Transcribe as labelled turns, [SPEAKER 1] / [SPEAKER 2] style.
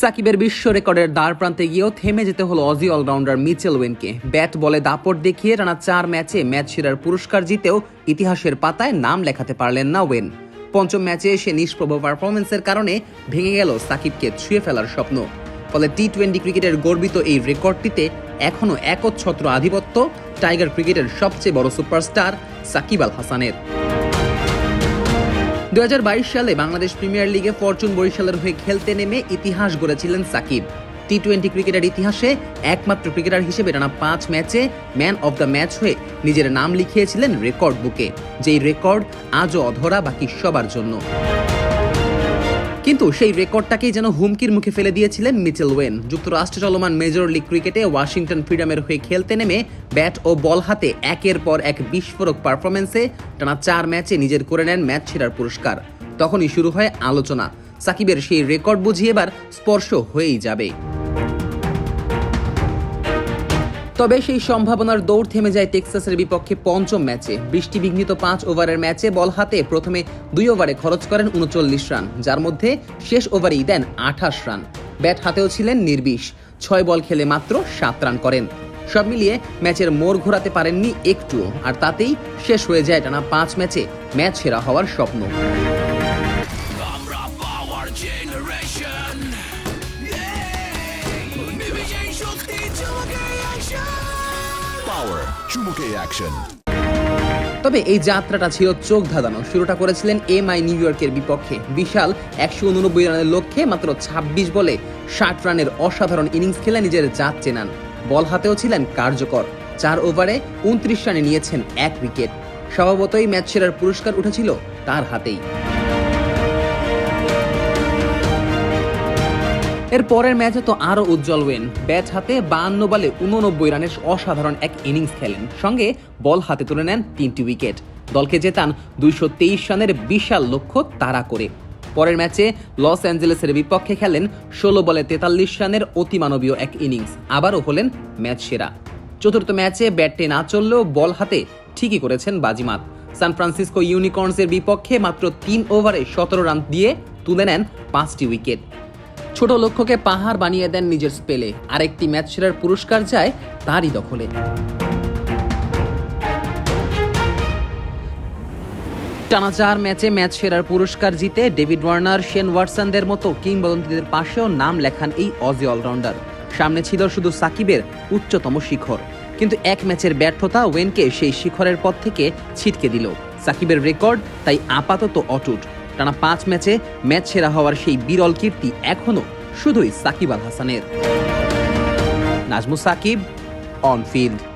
[SPEAKER 1] সাকিবের বিশ্ব রেকর্ডের দ্বার প্রান্তে গিয়েও থেমে যেতে হলো অজি অলরাউন্ডার মিচেল ওয়েনকে ব্যাট বলে দাপট দেখিয়ে টানা চার ম্যাচে ম্যাচ সেরার পুরস্কার জিতেও ইতিহাসের পাতায় নাম লেখাতে পারলেন না ওয়েন পঞ্চম ম্যাচে এসে নিষ্প্রভ পারফরমেন্সের কারণে ভেঙে গেল সাকিবকে ছুঁয়ে ফেলার স্বপ্ন। ফলে টি টোয়েন্টি ক্রিকেটের গর্বিত এই রেকর্ডটিতে এখনও একচ্ছত্র আধিপত্য। টাইগার ক্রিকেটের সবচেয়ে বড় সুপারস্টার সাকিব আল হাসানের। দু হাজার বাইশ সালে বাংলাদেশ প্রিমিয়ার লিগে ফরচুন বরিশালের হয়ে খেলতে নেমে ইতিহাস গড়েছিলেন সাকিব। টি টোয়েন্টি ক্রিকেটের ইতিহাসে একমাত্র ক্রিকেটার হিসেবে টানা পাঁচ ম্যাচে ম্যান অব দ্য ম্যাচ হয়ে নিজের নাম লিখিয়েছিলেন রেকর্ড বুকে, যেই রেকর্ড আজও অধরা বাকি সবার জন্য। কিন্তু সেই রেকর্ডটাকেই যেন হুমকির মুখে ফেলে দিয়েছিলেন মিচেল ওয়েন। যুক্তরাষ্ট্রে চলমান মেজর লিগ ক্রিকেটে ওয়াশিংটন ফ্রিডমের হয়ে খেলতে নেমে ব্যাট ও বল হাতে একের পর এক বিস্ফোরক পারফরমেন্সে টানা চার ম্যাচে নিজের করে নেন ম্যাচ সেরার পুরস্কার। তখনই শুরু হয় আলোচনা। সাকিবের সেই রেকর্ড বুঝিয়ে এবার স্পর্শ হয়েই যাবে। তবে সেই সম্ভাবনার দৌড় থেমে যায় টেক্সাসের বিপক্ষে পঞ্চম ম্যাচে। বৃষ্টিবিঘ্নিত পাঁচ ওভারের ম্যাচে বল হাতে প্রথমে দুই ওভারে খরচ করেন উনচল্লিশ রান, যার মধ্যে শেষ ওভারেই দেন আঠাশ রান। ব্যাট হাতেও ছিলেন নির্বিষ ছয় বল খেলে মাত্র সাত রান করেন। সব মিলিয়ে ম্যাচের মোড় ঘোরাতে পারেননি একটুও, আর তাতেই শেষ হয়ে যায় টানা পাঁচ ম্যাচে ম্যাচ সেরা হওয়ার স্বপ্ন।
[SPEAKER 2] Power. চুমুকে অ্যাকশন
[SPEAKER 1] তবে এই যাত্রাটা ছিল চোখ ধাঁধানো শুরুটা করেছিলেন এম আই নিউ ইয়র্কের বিপক্ষে। বিশাল একশো উননব্বই রানের লক্ষ্যে মাত্র ২৬ বলে ষাট রানের অসাধারণ ইনিংস খেলে নিজের জাত চেনান। বল হাতেও ছিলেন কার্যকর। চার ওভারে উনত্রিশ রানে নিয়েছেন এক উইকেট। স্বভাবতই ম্যাচ সেরার পুরস্কার উঠেছিল তার হাতেই। এর পরের ম্যাচে তো আরও উজ্জ্বল ওয়েন ব্যাট হাতে বাহান্ন বলে উননব্বই রানের অসাধারণ এক ইনিংস খেলেন। সঙ্গে বল হাতে তুলে নেন তিনটি উইকেট দলকে জেতান দুইশো তেইশ রানের বিশাল লক্ষ্য তাড়া করে। পরের ম্যাচে লস অ্যাঞ্জেলেসের বিপক্ষে খেলেন ষোলো বলে তেতাল্লিশ রানের অতিমানবীয় এক ইনিংস আবারও হলেন ম্যাচ সেরা। চতুর্থ ম্যাচে ব্যাটে না চললেও বল হাতে ঠিকই করেছেন বাজিমাত। সান ফ্রান্সিসকো ইউনিকর্নসের বিপক্ষে মাত্র তিন ওভারে সতেরো রান দিয়ে তুলে নেন পাঁচটি উইকেট ছোট লক্ষ্যকে পাহাড় বানিয়ে দেন নিজের স্পেলে। আরেকটি ম্যাচ সেরার পুরস্কার যায় তারই দখলে। টানা চার ম্যাচে ম্যাচ সেরার পুরস্কার জিতে ডেভিড ওয়ার্নার, শেন ওয়াটসনদের মতো কিংবদন্তিদের পাশেও নাম লেখান এই অজি অলরাউন্ডার সামনে ছিল শুধু সাকিবের উচ্চতম শিখর। কিন্তু এক ম্যাচের ব্যর্থতা ওয়েনকে সেই শিখরের পথ থেকে ছিটকে দিল। সাকিবের রেকর্ড তাই আপাতত অটুট। টানা পাঁচ ম্যাচে ম্যাচ সেরা হওয়ার সেই বিরল কীর্তি এখনও শুধুই সাকিব আল হাসানের। নাজমু সাকিব অন ফিল্ড